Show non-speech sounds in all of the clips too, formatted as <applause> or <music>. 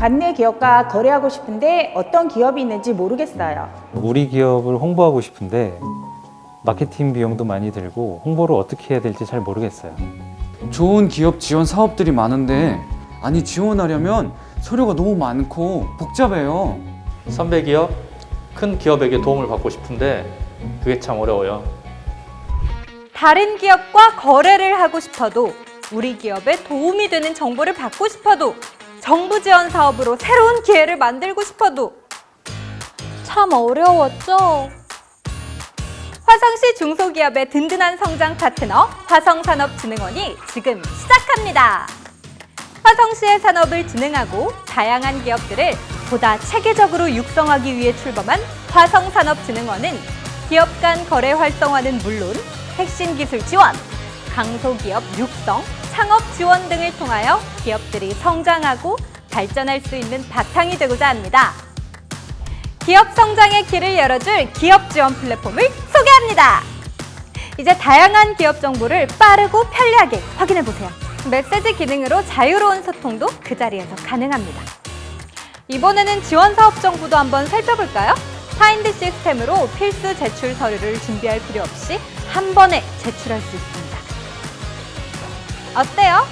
관내 기업과 거래하고 싶은데 어떤 기업이 있는지 모르겠어요. 우리 기업을 홍보하고 싶은데 마케팅 비용도 많이 들고 홍보를 어떻게 해야 될지 잘 모르겠어요. 좋은 기업 지원 사업들이 많은데 아니 지원하려면 서류가 너무 많고 복잡해요. 선배 기업, 큰 기업에게 도움을 받고 싶은데 그게 참 어려워요. 다른 기업과 거래를 하고 싶어도 우리 기업에 도움이 되는 정보를 받고 싶어도 정부 지원 사업으로 새로운 기회를 만들고 싶어도 참 어려웠죠. 화성시 중소기업의 든든한 성장 파트너 화성산업진흥원이 지금 시작합니다. 화성시의 산업을 진흥하고 다양한 기업들을 보다 체계적으로 육성하기 위해 출범한 화성산업진흥원은 기업 간 거래 활성화는 물론 핵심 기술 지원, 강소기업 육성, 창업 지원 등을 통하여 기업들이 성장하고 발전할 수 있는 바탕이 되고자 합니다. 기업 성장의 길을 열어줄 기업 지원 플랫폼을 소개합니다. 이제 다양한 기업 정보를 빠르고 편리하게 확인해 보세요. 메시지 기능으로 자유로운 소통도 그 자리에서 가능합니다. 이번에는 지원 사업 정보도 한번 살펴볼까요? 파인드 시스템으로 필수 제출 서류를 준비할 필요 없이 한 번에 제출할 수 있습니다. 어때요?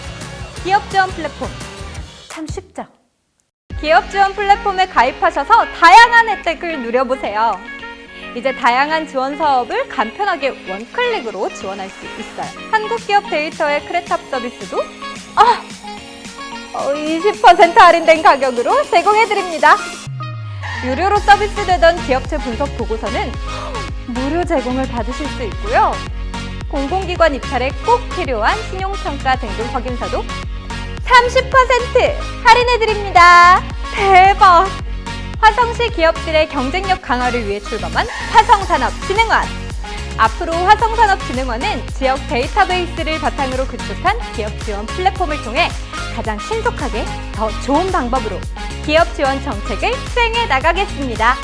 기업 지원 플랫폼 참 쉽죠? 기업 지원 플랫폼에 가입하셔서 다양한 혜택을 누려보세요. 이제 다양한 지원 사업을 간편하게 원클릭으로 지원할 수 있어요. 한국 기업 데이터의 크레탑 서비스도 아, 어, 20% 할인된 가격으로 제공해드립니다. 유료로 서비스되던 기업체 분석 보고서는 <gasps> 무료 제공을 받으실 수 있고요. 공공기관 입찰에 꼭 필요한 신용평가 등급 확인서도 30% 할인해드립니다. 대박! 화성시 기업들의 경쟁력 강화를 위해 출범한 화성산업진흥원. 앞으로 화성산업진흥원은 지역 데이터베이스를 바탕으로 구축한 기업 지원 플랫폼을 통해 가장 신속하게 더 좋은 방법으로 기업 지원 정책을 수행해 나가겠습니다.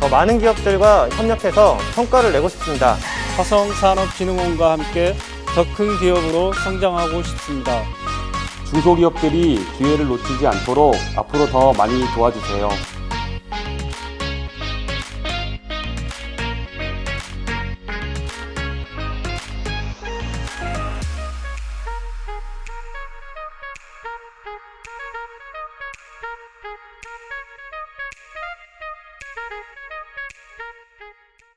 더 많은 기업들과 협력해서 성과를 내고 싶습니다. 화성산업진흥원과 함께 더 큰 기업으로 성장하고 싶습니다. 중소기업들이 기회를 놓치지 않도록 앞으로 더 많이 도와주세요.